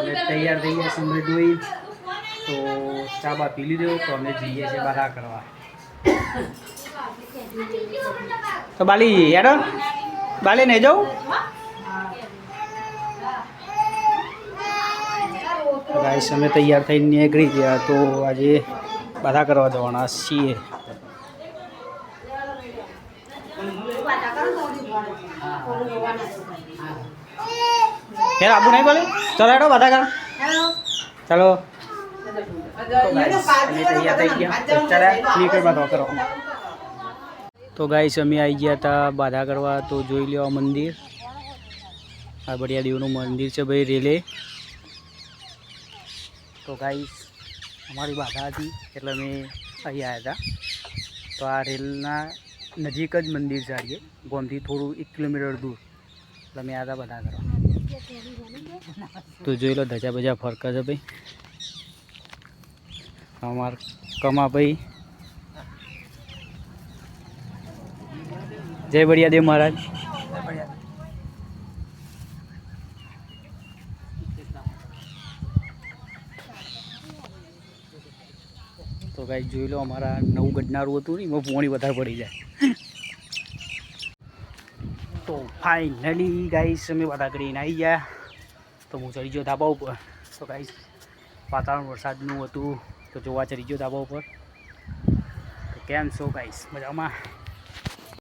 અમે તૈયાર થઈ ગયા સમય ધોઈ તો ચા બા પી લીધો, તો અમે જઈએ છીએ બહાર કરવા. તો બાલી યાર બાલી નહીં જાઉં? ગાઈસ, અમે તૈયાર થઈને નીકળી ગયા, તો આજે બધા કરવા જવાના છીએ. યાર આબુ નહીં બોલે? ચલો હેડો બાધા કર ચલો. તો ગાઈસ અમે આવી ગયા હતા બાધા કરવા તો જોઈ લો આ મંદિર. આ બઢિયા દેવનું મંદિર છે ભાઈ રેલે. તો ગાઈસ અમારી બાધા હતી એટલે અમે અહીં આવ્યા હતા તો આ રેલના નજીક જ મંદિર છે આજે ગોમથી થોડું એક કિલોમીટર દૂર. એટલે અમે આવ્યા હતા બધા કરવા તો જોઈ લો ધજા બજા ફરકે છે ભાઈ. અમાર કમા ભાઈ. જય બળિયા દેવ મહારાજ. તો ગાઈ જોઈ લો અમારા નવું ગઢનારું હતું ને, એમાં પોણી વધારે પડી જાય. તો ફાઇનલી ગાઈસ અમે બધા કરીને આવી ગયા. તો હું ચડી ગયો ધાબા ઉપર. તો ગાઈસ વાતાવરણ વરસાદનું હતું. તો જોવા ચડી ગયો ધાબા ઉપર. તો કેમ છો ગાઈસ મજામાં?